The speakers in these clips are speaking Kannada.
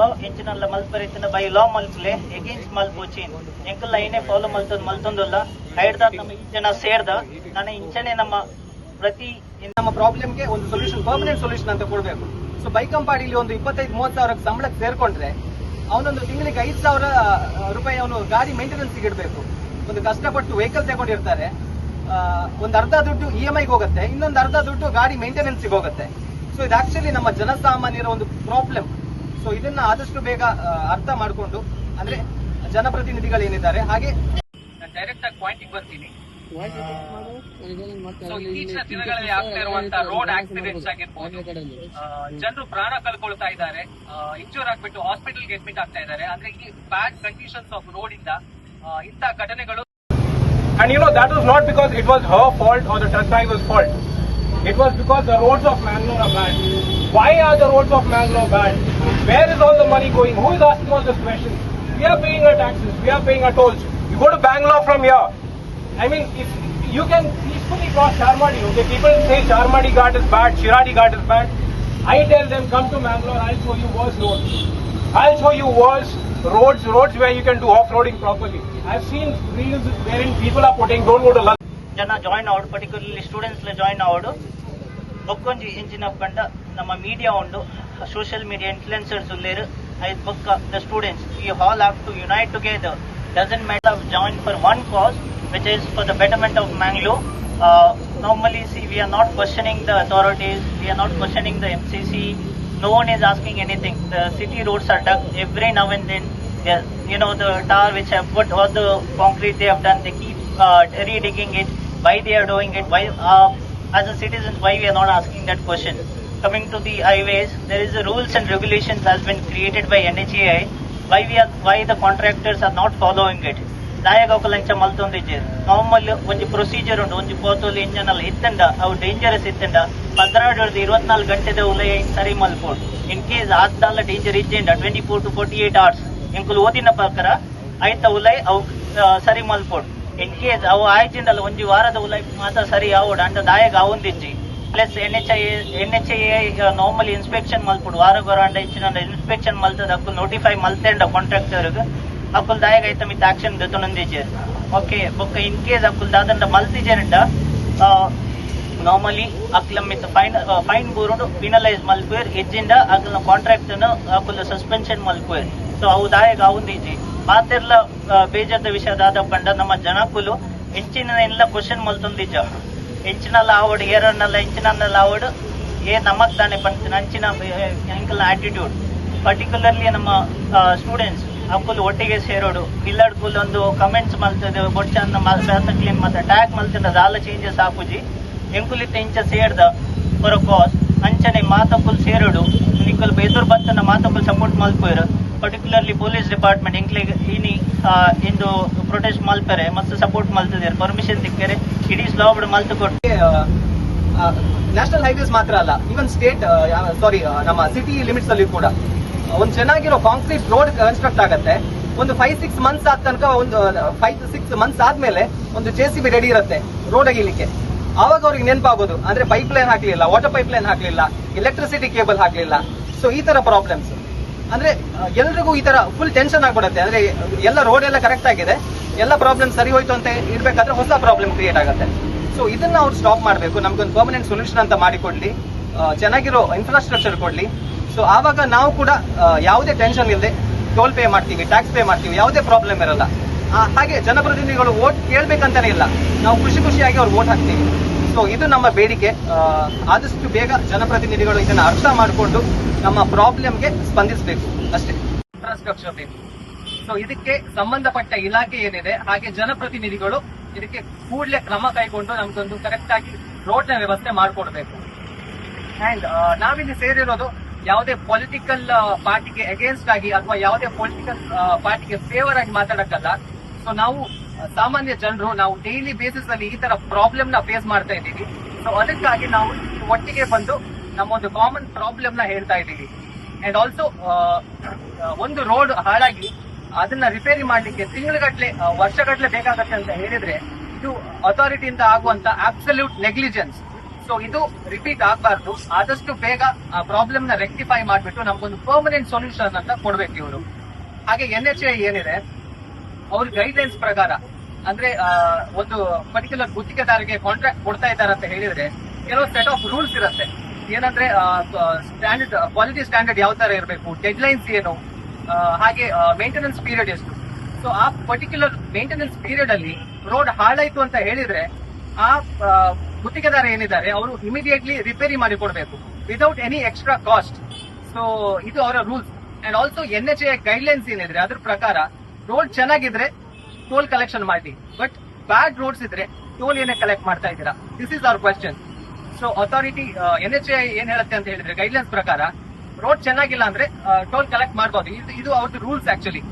ಲಾ ಎಂಚಿನಲ್ಲ ಮಲ್ಪರಿತಿನ ಬೈ ಲಾ ಮಲ್ಪಲೆ ಎಗೇನ್ಸ್ಟ್ ಮಲ್ಪೋಚಿನ್ ಎಂಕಲ್ಲ ಏನೇ ಫಾಲೋ ಮಲ್ತದ ಮಲ್ತೊಂದಲ್ಲ. ಹೈಡ್ದ ನಮ್ಮ ಜನ ಸೇರ್ದ, ನಾನು ಇಂಚನೆ ನಮ್ಮ ಪ್ರತಿ ನಮ್ಮ ಪ್ರಾಬ್ಲಮ್ಗೆ ಒಂದು ಸೊಲ್ಯೂಷನ್ ಪರ್ಮನೆಂಟ್ ಸೊಲ್ಯೂಷನ್ ಅಂತ ಕೊಡಬೇಕು. ಸೊ ಇಲ್ಲಿ ಒಂದು ಇಪ್ಪತ್ತೈದು, ಮೂವತ್ತು ಸಾವಿರಕ್ಕೆ ಸಂಬಳಕ್ಕೆ ಸೇರ್ಕೊಂಡ್ರೆ, ಅವನೊಂದು ತಿಂಗಳಿಗೆ ಐದು ಸಾವಿರ ರೂಪಾಯಿ ಅವನು ಗಾಡಿ ಮೇಂಟೆನೆನ್ಸ್ ಇಡಬೇಕು. ಒಂದು ಕಷ್ಟಪಟ್ಟು ವೆಹಿಕಲ್ ತಗೊಂಡಿರ್ತಾರೆ. ಒಂದು ಅರ್ಧ ದುಡ್ಡು ಇ ಎಂ ಐಗೆ ಹೋಗುತ್ತೆ, ಇನ್ನೊಂದು ಅರ್ಧ ದುಡ್ಡು ಗಾಡಿ ಮೇಂಟೆನೆನ್ಸ್ ಹೋಗುತ್ತೆ. ಸೊ ಇದು ಆಕ್ಚುಲಿ ನಮ್ಮ ಜನಸಾಮಾನ್ಯರ ಒಂದು ಪ್ರಾಬ್ಲಮ್ ಸೊ ಇದನ್ನ ಆದಷ್ಟು ಬೇಗ ಅರ್ಥ ಮಾಡಿಕೊಂಡು ಅಂದ್ರೆ ಜನಪ್ರತಿನಿಧಿಗಳು ಏನಿದ್ದಾರೆ ಹಾಗೆ ಡೈರೆಕ್ಟ್ ಆಗಿ ಪಾಯಿಂಟಿಗೆ ಬರ್ತೀನಿ. ಸೊ ಇತ್ತೀಚಿನ ದಿನಗಳಲ್ಲಿ ಆಗ್ತಾ ಇರುವಂತಹ ರೋಡ್ ಆಕ್ಸಿಡೆಂಟ್ಸ್ ಆಗಿರ್ಬೋದು. ಜನರು ಪ್ರಾಣ ಕಳ್ಕೊಳ್ತಾ ಇದ್ದಾರೆ. ಇಂಜೂರ್ ಆಗ್ಬಿಟ್ಟು ಹಾಸ್ಪಿಟಲ್ಗೆ ಅಡ್ಮಿಟ್ ಆಗ್ತಾ ಇದ್ದಾರೆ. ಅಂದ್ರೆ ಈ ಬ್ಯಾಡ್ ಕಂಡೀಷನ್ಸ್ ಆಫ್ ರೋಡ್ ಇಂದ ಇಂತಹ ಇಂಥ ಘಟನೆಗಳು and you know that was not because it was her fault are the truck drivers fault it was because the roads of Mangalore are bad. Why are the roads of Mangalore bad? Where is all the money going? Who is asking all these questions? We are paying our taxes, we are paying our tolls. You go to Bangalore from here. I mean, if you can peacefully cross Charmadi, okay? People say Charmadi Ghat is bad, Shiradi Ghat is bad. I tell them, come to Mangalore, I'll show you worse roads. I'll show you worse roads, roads where you can do off-roading properly. I've seen reels wherein people are putting, don't go to London. ಜನ ಜಾಯಿನ್ ಆವಡು ಪರ್ಟಿಕ್ಯುಲರ್ಲಿ ಸ್ಟೂಡೆಂಟ್ಸ್ ಜಾಯಿನ್ ಆವಡು ಬೊಕ್ಕೊಂಜಿ ಎಂಚಿನ ಪಂಡ ನಮ್ಮ ಮೀಡಿಯಾ ಉಂಡು social media influencers I book the students. We all have to unite together. Doesn't matter join for one cause which is for the betterment of mangalore. Uh, normally see we are not questioning the authorities. We are not questioning the mcc no one is asking anything. The city roads are dug every now and then. Yeah, you know the tar which have put or the concrete they have done they keep uh, redigging it. Why they are doing it? Why uh, as a citizens why we are not asking that question? coming to the highways, there is a rules and regulations has been created by NHAI. Why we are, why the contractors are not following it? ದಾಯಾಗ ಅವಕಲಂಚ ಮಲ್ತೊಂದಿಜ್ಜೆ ನಾರ್ಮಲ್ ಒಂಜಿ ಪ್ರೊಸೀಜರ್ ಉಂಡು ಒಂಜಿ ಪೋತೋಲಿ ಇಂಜನಲ್ ಇತ್ತಂಡ ಅವು ಡೇಂಜರಸ್ ಇತ್ತಂಡ ಪದ್ನಾಡು ಹಿಡಿದು ಇರುವತ್ನಾಲ್ಕು ಗಂಟೆದ ಉಲಯ ಸರಿ ಮಲ್ಪೋಡು ಇನ್ ಕೇಸ್ ಆದ್ದಾಲ danger ಇಜ್ಜೆಂಡ twenty four to forty eight hours ಎಂಕುಲು ಓದಿನ ಪ್ರಕಾರ ಆಯ್ತ ಉಲೈ ಅವು ಸರಿ ಮಲ್ಪೋಡು ಇನ್ ಕೇಸ್ ಅವು ಆಯ್ಚಿಂಡಲ್ಲ ಒಂಜಿ ವಾರದ ಉಲೈ ಮಾತ್ರ ಸರಿ ಆವೋಡು ಅಂಡ ದಾಯಾಗ ಅವಂದಿಜ್ಜಿ plus N H I N H I normally inspection ಮಲ್ಪುಡು ವಾರ ಗೊರಾಂಡ ಇಚ್ಚಿನ ಇನ್ಸ್ಪೆಕ್ಷನ್ ಮಲ್ತದ ಅಕ್ಕು ನೋಟಿಫೈ ಮಲ್ತೆಂಡ ಕಾಂಟ್ರಾಕ್ಟರ್ಗ್ ಅಕ್ಕುಲ್ ದಾಯಗ ಐತ ಮಿತ್ ಆಕ್ಷನ್ ದೊತ್ತೊಂದಿಜೆ ಓಕೆ ಬೊಕ್ಕ ಇನ್ ಕೇಸ್ ಅಕ್ಕುಲ್ ದಾದಂಡ ಮಲ್ತಿಜೆರಂಡ ನಾರ್ಮಲಿ ಅಕ್ಲ ಮಿತ್ ಫೈನ್ ಫೈನ್ ಬೂರುಂಡು ಪಿನಲೈಸ್ ಮಲ್ಪುವೆರ್. ಎಜ್ಜಿಂದ ಅಕ್ಲ ಕಾಂಟ್ರಾಕ್ಟ್ ಅಕ್ಕುಲ ಸಸ್ಪೆನ್ಷನ್ ಮಲ್ಪುವೆರ್. ಸೊ ಅವು ದಾಯಗ ಅವುಂದಿಜಿ ಮಾತೆರ್ಲ ವಿಷಯ ವಿಷಯದಾದ ಪಂಡ ನಮ್ಮ ಜನಕ್ಕುಲು ಹೆಂಚಿನ ಎಲ್ಲ ಕ್ವಶನ್ ಮಲ್ತೊಂದಿಜ್ಜ ಹೆಂಚಿನಲ್ಲ ಆವಡು ಏರನ್ನಲ್ಲ ಹೆಂಚಿನ ಲಾವುಡ್, ಏ ನಮಕ್ ತಾನೆ ಪಂಚಿನ ಅಂಚಿನ ಎಂಕಲ್ನ ಆಟಿಟ್ಯೂಡ್ ಪರ್ಟಿಕ್ಯುಲರ್ಲಿ ನಮ್ಮ ಸ್ಟೂಡೆಂಟ್ಸ್ ಅಕ್ಕುಲ್ ಒಟ್ಟಿಗೆ ಸೇರೋಡು ಪಿಲ್ಲಡ್ಕುಲ್ ಒಂದು ಕಮೆಂಟ್ಸ್ ಮಲ್ತದೆ ಬೊಚ್ಚನ್ನ ಕ್ಲೀನ್ ಮತ್ತೆ ಟ್ಯಾಗ್ ಮಲ್ತದ ದಾಲ ಚೇಂಜಸ್ ಹಾಕುಜಿ. ಎಂಕುಲಿತ್ತ ಇಂಚ ಸೇರ್ದ ಫಾರ್ ಕಾಸ್ ಅಂಚನೆ ಮಾತಕ್ಕುಲ್ ಸೇರೋಡು ನಿಕ್ಕಲ್ ಬೇದೂರ್ ಬತ್ತನ ಮಾತಕ್ಕುಲ್ ಸಪೋರ್ಟ್ ಮಲ್ಪೋಯ್ರು ಪರ್ಟಿಕ್ಯುಲರ್ಲಿ ಪೊಲೀಸ್ ಡಿಪಾರ್ಟ್ಮೆಂಟ್ ಎಂಕ್ಲಿಗೆ ಇನಿ ಇಂದು ಪ್ರೊಟೆಸ್ಟ್ ಮಲ್ಪರೆ ಮತ್ತು ಸಪೋರ್ಟ್ ಮಲ್ತಿದ್ದಾರೆ ಪರ್ಮಿಷನ್ ಸಿಕ್ಕರೆ ಇಡೀ ಸ್ಲಾಬ್ಡ್ ಮಲ್ತು ಕೊಟ್ಟು ನ್ಯಾಷನಲ್ ಹೈವೇಸ್ ಮಾತ್ರ ಅಲ್ಲ ಈವನ್ ಸ್ಟೇಟ್ ಸಾರಿ ನಮ್ಮ ಸಿಟಿ ಲಿಮಿಟ್ಸ್ ಅಲ್ಲಿ ಕೂಡ. ಒಂದು ಚೆನ್ನಾಗಿರೋ ಕಾಂಕ್ರೀಟ್ ರೋಡ್ ಕನ್ಸ್ಟ್ರಕ್ಟ್ ಆಗತ್ತೆ. ಒಂದು ಫೈವ್ ಸಿಕ್ಸ್ ಮಂತ್ಸ್ ಆದ ತನಕ ಒಂದು ಫೈವ್ ಸಿಕ್ಸ್ ಮಂತ್ಸ್ ಆದ್ಮೇಲೆ ಒಂದು ಜೆ ಸಿ ಬಿ ರೆಡಿ ಇರುತ್ತೆ ರೋಡ್ ಅಗಿಲಿಕ್ಕೆ. ಆವಾಗ ಅವ್ರಿಗೆ ನೆನಪಾಗೋದು. ಅಂದ್ರೆ ಪೈಪ್ ಲೈನ್ ಹಾಕ್ಲಿಲ್ಲ ವಾಟರ್ ಪೈಪ್ ಲೈನ್ ಹಾಕ್ಲಿಲ್ಲ ಎಲೆಕ್ಟ್ರಿಸಿಟಿ ಕೇಬಲ್ ಹಾಕ್ಲಿಲ್ಲ. ಸೊ ಈ ತರ ಪ್ರಾಬ್ಲಮ್ಸ್ ಅಂದ್ರೆ ಎಲ್ರಿಗೂ ಈ ತರ ಫುಲ್ ಟೆನ್ಷನ್ ಆಗ್ಬಿಡುತ್ತೆ. ಅಂದ್ರೆ, ಎಲ್ಲ ರೋಡ್ ಎಲ್ಲ ಕರೆಕ್ಟ್ ಆಗಿದೆ. ಎಲ್ಲ ಪ್ರಾಬ್ಲಮ್ ಸರಿ ಹೋಯ್ತು ಅಂತ ಇರ್ಬೇಕಾದ್ರೆ ಹೊಸ ಪ್ರಾಬ್ಲಮ್ ಕ್ರಿಯೇಟ್ ಆಗುತ್ತೆ. ಸೊ ಇದನ್ನ ಅವ್ರು ಸ್ಟಾಪ್ ಮಾಡಬೇಕು. ನಮ್ಗೊಂದು ಪರ್ಮನೆಂಟ್ ಸೊಲ್ಯೂಷನ್ ಅಂತ ಮಾಡಿಕೊಡ್ಲಿ. ಚೆನ್ನಾಗಿರೋ ಇನ್ಫ್ರಾಸ್ಟ್ರಕ್ಚರ್ ಕೊಡ್ಲಿ. ಸೊ ಆವಾಗ ನಾವು ಕೂಡ ಯಾವುದೇ ಟೆನ್ಷನ್ ಇಲ್ಲದೆ ಟೋಲ್ ಪೇ ಮಾಡ್ತೀವಿ ಟ್ಯಾಕ್ಸ್ ಪೇ ಮಾಡ್ತೀವಿ, ಯಾವುದೇ ಪ್ರಾಬ್ಲಮ್ ಇರಲ್ಲ. ಹಾಗೆ ಜನಪ್ರತಿನಿಧಿಗಳು ಓಟ್ ಕೇಳ್ಬೇಕಂತಾನೆ ಇಲ್ಲ. ನಾವು ಖುಷಿ ಖುಷಿಯಾಗಿ ಅವ್ರು ಓಟ್ ಹಾಕ್ತೀವಿ. ಸೊ ಇದು ನಮ್ಮ ಬೇಡಿಕೆ. ಆದಷ್ಟು ಬೇಗ ಜನಪ್ರತಿನಿಧಿಗಳು ಇದನ್ನ ಅರ್ಥ ಮಾಡಿಕೊಂಡು ನಮ್ಮ ಪ್ರಾಬ್ಲಮ್ಗೆ ಸ್ಪಂದಿಸಬೇಕು. ಅಷ್ಟೇ. ಇನ್ಫ್ರಾಸ್ಟ್ರಕ್ಚರ್ ಬೇಕು. ಸೊ ಇದಕ್ಕೆ ಸಂಬಂಧಪಟ್ಟ ಇಲಾಖೆ ಏನಿದೆ, ಹಾಗೆ ಜನಪ್ರತಿನಿಧಿಗಳು ಇದಕ್ಕೆ ಕೂಡಲೇ ಕ್ರಮ ಕೈಗೊಂಡು ನಮ್ಗೊಂದು ಕರೆಕ್ಟ್ ಆಗಿ ರೋಡ್ನ ವ್ಯವಸ್ಥೆ ಮಾಡಿಕೊಡ್ಬೇಕು. ಅಂಡ್ ನಾವಿಲ್ಲಿ ಸೇರಿರೋದು ಯಾವುದೇ ಪೊಲಿಟಿಕಲ್ ಪಾರ್ಟಿಗೆ ಅಗೇನ್ಸ್ಟ್ ಆಗಿ, ಅಥವಾ ಯಾವುದೇ ಪೊಲಿಟಿಕಲ್ ಪಾರ್ಟಿಗೆ ಫೇವರ್ ಆಗಿ ಮಾತಾಡಕ್ಕಲ್ಲ ಸೊ ನಾವು ಸಾಮಾನ್ಯ ಜನರು ನಾವು ಡೈಲಿ ಬೇಸಿಸ್ ಅಲ್ಲಿ ಈ ತರ ಪ್ರಾಬ್ಲಮ್ನ ಫೇಸ್ ಮಾಡ್ತಾ ಇದ್ದೀವಿ. ಸೊ ಅದಕ್ಕಾಗಿ ನಾವು ಒಟ್ಟಿಗೆ ಬಂದು ನಮ್ಮ ಒಂದು ಕಾಮನ್ ಪ್ರಾಬ್ಲಮ್ನ ಹೇಳ್ತಾ ಇದ್ದೀವಿ. ಅಂಡ್ ಆಲ್ಸೋ ಒಂದು ರೋಡ್ ಹಾಳಾಗಿ ಅದನ್ನ ರಿಪೇರಿ ಮಾಡ್ಲಿಕ್ಕೆ ತಿಂಗಳಗಟ್ಲೆ ವರ್ಷಗಟ್ಲೆ ಬೇಕಾಗತ್ತೆ ಅಂತ ಹೇಳಿದ್ರೆ, ಇದು ಅಥಾರಿಟಿಯಿಂದ ಆಗುವಂತ ಅಬ್ಸಲ್ಯೂಟ್ ನೆಗ್ಲಿಜೆನ್ಸ್ ಸೊ ಇದು ರಿಪೀಟ್ ಆಗಬಾರ್ದು. ಆದಷ್ಟು ಬೇಗ ಆ ಪ್ರಾಬ್ಲಮ್ನ ರೆಕ್ಟಿಫೈ ಮಾಡಿಬಿಟ್ಟು ನಮ್ಗೊಂದು ಪರ್ಮನೆಂಟ್ ಸೊಲ್ಯೂಷನ್ ಅಂತ ಕೊಡ್ಬೇಕು ಇವರು. ಹಾಗೆ ಎನ್ ಎಚ್ ಏನಿದೆ? ಅವ್ರ ಗೈಡ್ಲೈನ್ಸ್ ಪ್ರಕಾರ, ಅಂದ್ರೆ ಒಂದು ಪರ್ಟಿಕ್ಯುಲರ್ ಗುತ್ತಿಗೆದಾರರಿಗೆ ಕಾಂಟ್ರಾಕ್ಟ್ ಕೊಡ್ತಾ ಇದ್ದಾರೆ ಅಂತ ಹೇಳಿದ್ರೆ, ಕೆಲವು ಸೆಟ್ ಆಫ್ ರೂಲ್ಸ್ ಇರುತ್ತೆ. ಏನಂದ್ರೆ ಸ್ಟ್ಯಾಂಡರ್ಡ್ ಕ್ವಾಲಿಟಿ ಸ್ಟ್ಯಾಂಡರ್ಡ್ ಯಾವ ತರ ಇರಬೇಕು ಡೆಡ್ಲೈನ್ಸ್ ಏನು ಹಾಗೆ ಮೇಂಟೆನೆನ್ಸ್ ಪೀರಿಯಡ್ ಎಷ್ಟು. ಸೊ ಆ ಪರ್ಟಿಕ್ಯುಲರ್ ಮೇಂಟೆನೆನ್ಸ್ ಪೀರಿಯಡ್ ಅಲ್ಲಿ ರೋಡ್ ಹಾಳಾಯ್ತು ಅಂತ ಹೇಳಿದ್ರೆ, ಆ ಗುತ್ತಿಗೆದಾರ ಏನಿದ್ದಾರೆ, ಅವರು ಇಮಿಡಿಯೇಟ್ಲಿ ರಿಪೇರಿ ಮಾಡಿ ಕೊಡಬೇಕು without any extra cost so ಇದು ಅವರ rules and also N H A guidelines ಏನಿದ್ರೆ, ಅದ್ರ ಪ್ರಕಾರ ರೋಡ್ ಚೆನ್ನಾಗಿದ್ರೆ ಟೋಲ್ ಕಲೆಕ್ಷನ್ ಮಾಡಿ ಬಟ್ ಬ್ಯಾಡ್ ರೋಡ್ಸ್ ಇದ್ರೆ ಟೋಲ್ ಏನೇ ಕಲೆಕ್ಟ್ ಮಾಡ್ತಾ ಇದ್ದೀರಾ? This is our question so authority N H I ಏನ್ ಹೇಳುತ್ತೆ ಅಂತ ಹೇಳಿದ್ರೆ ಗೈಡ್ಲೈನ್ಸ್ ಪ್ರಕಾರ ರೋಡ್ ಚೆನ್ನಾಗಿಲ್ಲ ಅಂದ್ರೆ ಟೋಲ್ ಕಲೆಕ್ಟ್ ಮಾಡಬಹುದು ಇದು ಅವ್ರದ್ದು ರೂಲ್ಸ್ ಆಕ್ಚುಲಿ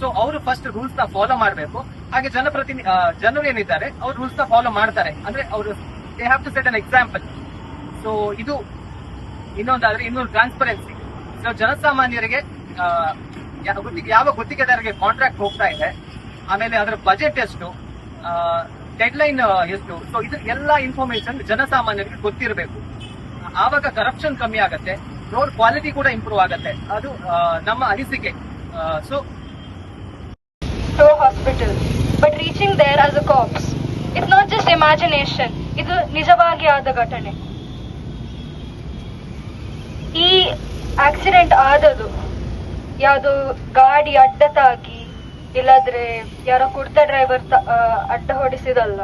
ಸೊ ಅವರು ಫಸ್ಟ್ ರೂಲ್ಸ್ನ ಫಾಲೋ ಮಾಡಬೇಕು. ಹಾಗೆ ಜನಪ್ರತಿನಿ ಜನರು ಏನಿದ್ದಾರೆ, ಅವ್ರು ರೂಲ್ಸ್ನ ಫಾಲೋ ಮಾಡ್ತಾರೆ. ಅಂದ್ರೆ ಅವರು they have to set an example so ಇದು ಇನ್ನೊಂದಾದ್ರೆ ಇನ್ನೊಂದು ಟ್ರಾನ್ಸ್ಪರೆನ್ಸಿ ಸೊ ಜನಸಾಮಾನ್ಯರಿಗೆ ಯಾವ ಗುತ್ತಿಗೆದಾರರಿಗೆ ಕಾಂಟ್ರಾಕ್ಟ್ ಹೋಗ್ತಾ ಇದೆ, ಆಮೇಲೆ ಅದರ ಬಜೆಟ್ ಎಷ್ಟು ಡೆಡ್ಲೈನ್ ಎಷ್ಟು ಸೊ ಇದು ಎಲ್ಲ ಇನ್ಫಾರ್ಮೇಶನ್ ಜನಸಾಮಾನ್ಯರಿಗೆ ಗೊತ್ತಿರಬೇಕು. ಆವಾಗ ಕರಪ್ಷನ್ ಕಮ್ಮಿ ಆಗುತ್ತೆ ರೋಡ್ ಕ್ವಾಲಿಟಿ ಕೂಡ ಇಂಪ್ರೂವ್ ಆಗತ್ತೆ. ಅದು ನಮ್ಮ ಅನಿಸಿಕೆ. So hospital but reaching there as a cops it's not just imagination ಇದು ನಿಜವಾಗಿ ಆದ ಘಟನೆ. ಈ ಆಕ್ಸಿಡೆಂಟ್ ಆದದು ಯಾವುದು ಗಾಡಿ ಅಡ್ಡ ತಾಗಿ ಇಲ್ಲಾದ್ರೆ ಯಾರೋ ಕುಡ್ತ ಡ್ರೈವರ್ ಅಡ್ಡ ಹೊಡಿಸಿದಲ್ಲ.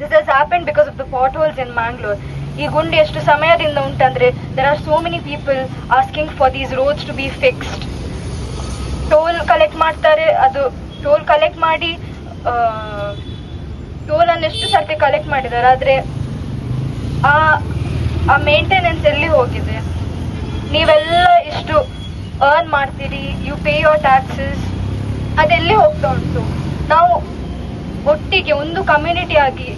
This has happen because of the potholes in Mangalore ಈ ಗುಂಡಿ ಎಷ್ಟು ಸಮಯದಿಂದ ಉಂಟಂದ್ರೆ there are so many people asking for these roads to be fixed toll collect ಮಾಡ್ತಾರೆ, ಅದು ಟೋಲ್ ಕಲೆಕ್ಟ್ ಮಾಡಿ ಟೋಲ್ ಅನ್ನು ಎಷ್ಟು ಸರ್ತಿ ಕಲೆಕ್ಟ್ ಮಾಡಿದ್ದಾರೆ, ಆದ್ರೆ ಆ ಆ ಮೇಂಟೆನೆನ್ಸ್ ಎಲ್ಲಿ ಹೋಗಿದೆ? ನೀವೆಲ್ಲ ಇಷ್ಟು ಅರ್ನ್ ಮಾಡ್ತೀರಿ ಯು ಪೇ ಯೋರ್ ಟ್ಯಾಕ್ಸಸ್ ಅದೆಲ್ಲೇ ಹೋಗ್ತಾ ಉಂಟು. ನಾವು ಒಟ್ಟಿಗೆ ಒಂದು ಕಮ್ಯುನಿಟಿ ಆಗಿ